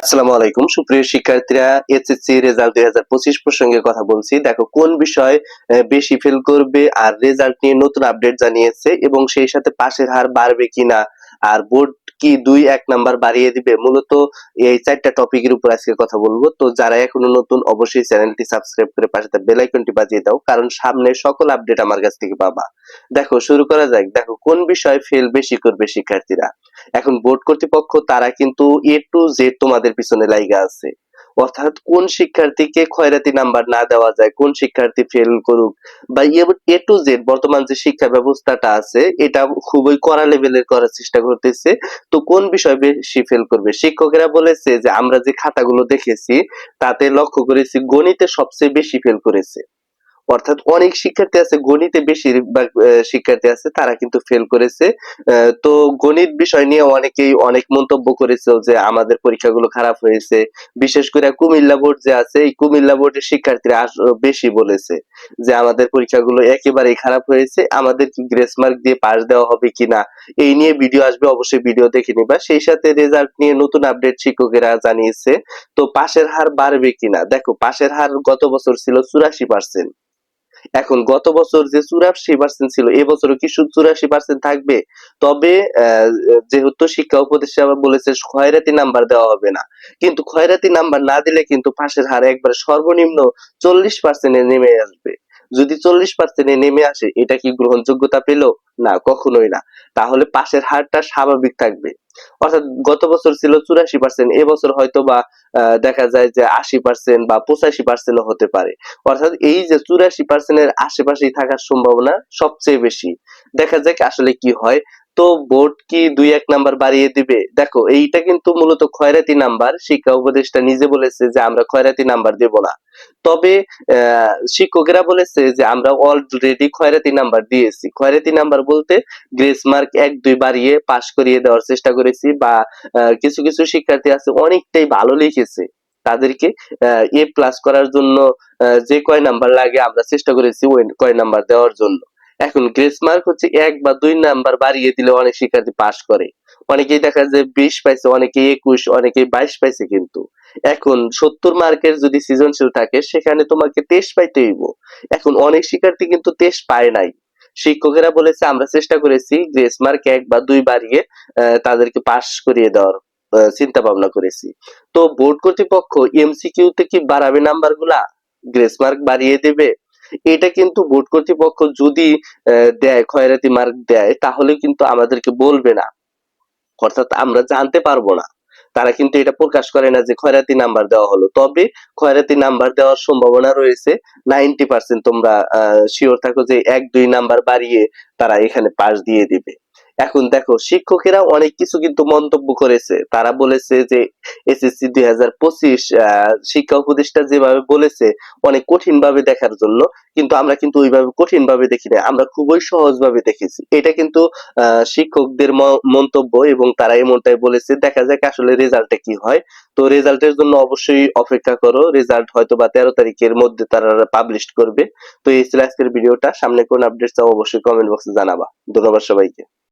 আসসালামু আলাইকুম। সুপ্রিয় শিক্ষার্থীরা, এসএসসি রেজাল্ট দুই হাজার পঁচিশ প্রসঙ্গে কথা বলছি। দেখো, কোন বিষয় বেশি ফেল করবে আর রেজাল্ট নিয়ে নতুন আপডেট জানিয়েছে এবং সেই সাথে পাশের হার বাড়বে কিনা আর বোর্ড কি দুই এক নাম্বার বাড়িয়ে দিবে? মূলত এই চারটা টপিকের উপর আজকে কথা বলব। তো যারা এখনও নতুন, অবশ্যই চ্যানেলটি সাবস্ক্রাইব করে পাশে বেল আইকনটি বাজিয়ে দাও, কারণ সামনে সকল আপডেট আমার কাছ থেকে পাবা। দেখো, শুরু করা যাক। দেখো, কোন বিষয়ে ফেল বেশি করবে শিক্ষার্থীরা? এখন বোর্ড কর্তৃপক্ষ, তারা কিন্তু এ টু জেড তোমাদের পিছনে লাইগা আছে। অর্থাৎ কোন শিক্ষার্থীকে খয়রাতি নাম্বার না দেওয়া যায়, কোন শিক্ষার্থী ফেল করুক বা এ টু জেড বর্তমান যে শিক্ষা ব্যবস্থাটা আছে, এটা খুবই কড়া লেভেলের করার চেষ্টা করতেছে। তো কোন বিষয় বেশি ফেল করবে? শিক্ষকেরা বলেছে যে আমরা যে খাতাগুলো দেখেছি, তাতে লক্ষ্য করেছি গণিতে সবচেয়ে বেশি ফেল করেছে। অর্থাৎ অনেক শিক্ষার্থী আছে, গণিতে বেশিরভাগ শিক্ষার্থী আছে, তারা কিন্তু ফেল করেছে। তো গণিত বিষয় নিয়ে অনেকেই অনেক মন্তব্য করেছে যে আমাদের পরীক্ষাগুলো খারাপ হয়েছে। বিশেষ করে কুমিল্লা বোর্ড যে আছে, এই কুমিল্লা বোর্ডের শিক্ষার্থীরা বেশি বলেছে যে আমাদের পরীক্ষাগুলো একেবারেই খারাপ হয়েছে, আমাদের কি গ্রেস মার্ক দিয়ে পাস দেওয়া হবে কিনা এই নিয়ে ভিডিও আসবে, অবশ্যই ভিডিও দেখে নিবা। সেই সাথে রেজাল্ট নিয়ে নতুন আপডেট শিক্ষকেরা জানিয়েছে, তো পাশের হার বাড়বে কিনা? দেখো, পাশের হার গত বছর ছিল চুরাশি পার্সেন্ট এখন গত বছর যে চুরাশি পার্সেন্ট ছিল এবছরও কি চুরাশি পার্সেন্ট থাকবে? তবে যেহেতু শিক্ষা উপদেষ্টা বলেছে খয়রাতি নাম্বার দেওয়া হবে না। কিন্তু খয়রাতি নাম্বার না দিলে কিন্তু পাশের হার একবার সর্বনিম্ন চল্লিশ পার্সেন্টে নেমে আসবে। যদি চল্লিশ পার্সেন্টে নেমে আসে, এটা কি গ্রহণযোগ্যতা পেল? না, কখনোই না। তাহলে পাশের হারটা স্বাভাবিক থাকবে। অর্থাৎ গত বছর ছিল চুরাশি পার্সেন্ট এবছর হয়তো বা দেখা যায় যে আশি পার্সেন্ট বা পঁচাশি পার্সেন্ট হতে পারে। অর্থাৎ এই যে চুরাশি পার্সেন্টের আশেপাশেই থাকার সম্ভাবনা সবচেয়ে বেশি। দেখা যাক আসলে কি হয়। তো বোর্ড কি দুই এক নাম্বার বাড়িয়ে দিবে? দেখো, এইটা কিন্তু মূলত খয়রাতি নাম্বার, শিক্ষা উপদেষ্টা নিজে বলেছে যে আমরা খয়রাতি নাম্বার দেব না। তবে শিক্ষকেরা বলেছে যে আমরা অলরেডি খয়রাতি নাম্বার দিয়েছি। খয়রাতি নাম্বার বলতে গ্রেস মার্ক এক, দুই বাড়িয়ে পাশ করিয়ে দেওয়ার চেষ্টা করেছি বা কিছু কিছু শিক্ষার্থী আছে অনেকটাই ভালো লিখেছে। তাদেরকে এ প্লাস করার জন্য যে কয় নাম্বার লাগে আমরা চেষ্টা করেছি ওই কয় নাম্বার দেওয়ার জন্য। এখন গ্রেস মার্ক হচ্ছে এক বা দুই নাম্বার বাড়িয়ে দিলে অনেক শিক্ষার্থী পাশ করে। অনেকেই দেখা যায় বিশ পাইছে অনেকে একুশ অনেকে বাইশ পাইছে কিন্তু। এখন সত্তর মার্কের যদি সৃজনশীল থাকে, সেখানে তোমাকে টেস্ট পাইতে হইব। এখন অনেক শিক্ষার্থী কিন্তু টেস্ট পায় নাই। শিক্ষকেরা বলেছে, আমরা চেষ্টা করেছি গ্রেস মার্ক এক বা দুই বাড়িয়ে তাদেরকে পাশ করিয়ে দেওয়ার চিন্তা ভাবনা করেছি। তো বোর্ড কর্তৃপক্ষ এমসিকিউ তে কি বাড়াবে নাম্বারগুলা গ্রেস মার্ক বাড়িয়ে দেবে? এটা কিন্তু বোর্ড কর্তৃপক্ষ যদি দেয় খয়রাতি মার্ক দেয়, তাহলে কিন্তু আমাদেরকে বলবে না। অর্থাৎ আমরা জানতে পারব না। তারা কিন্তু এটা প্রকাশ করে না যে খয়রাতি নাম্বার দেওয়া হলো। তবে খয়রাতি নাম্বার দেওয়ার সম্ভাবনা রয়েছে। নাইনটি পার্সেন্ট তোমরা শিওর থাকো যে এক দুই নাম্বার বাড়িয়ে তারা এখানে পাশ দিয়ে দিবে। এখন দেখো শিক্ষকেরা অনেক কিছু কিন্তু মন্তব্য করেছে। তারা বলেছে যে এসএসসি দুই হাজার পঁচিশ শিক্ষা উপদেষ্টা যেভাবে বলেছে, অনেক কঠিন ভাবে দেখার জন্য, কিন্তু আমরা কিন্তু ওইভাবে কঠিন ভাবে দেখি না আমরা খুবই সহজ ভাবে দেখেছি। এটা কিন্তু শিক্ষকদের মন্তব্য এবং তারা এমনটাই বলেছে, দেখা যাক আসলে রেজাল্টে কি হয়। তো রেজাল্টের জন্য অবশ্যই অপেক্ষা করো। রেজাল্ট হয়তো বা তেরো তারিখের মধ্যে তারা পাবলিশ করবে। তো এই ছিল আজকের ভিডিওটা। সামনে কোন আপডেট চাও অবশ্যই কমেন্ট বক্সে জানাবা। ধন্যবাদ সবাইকে।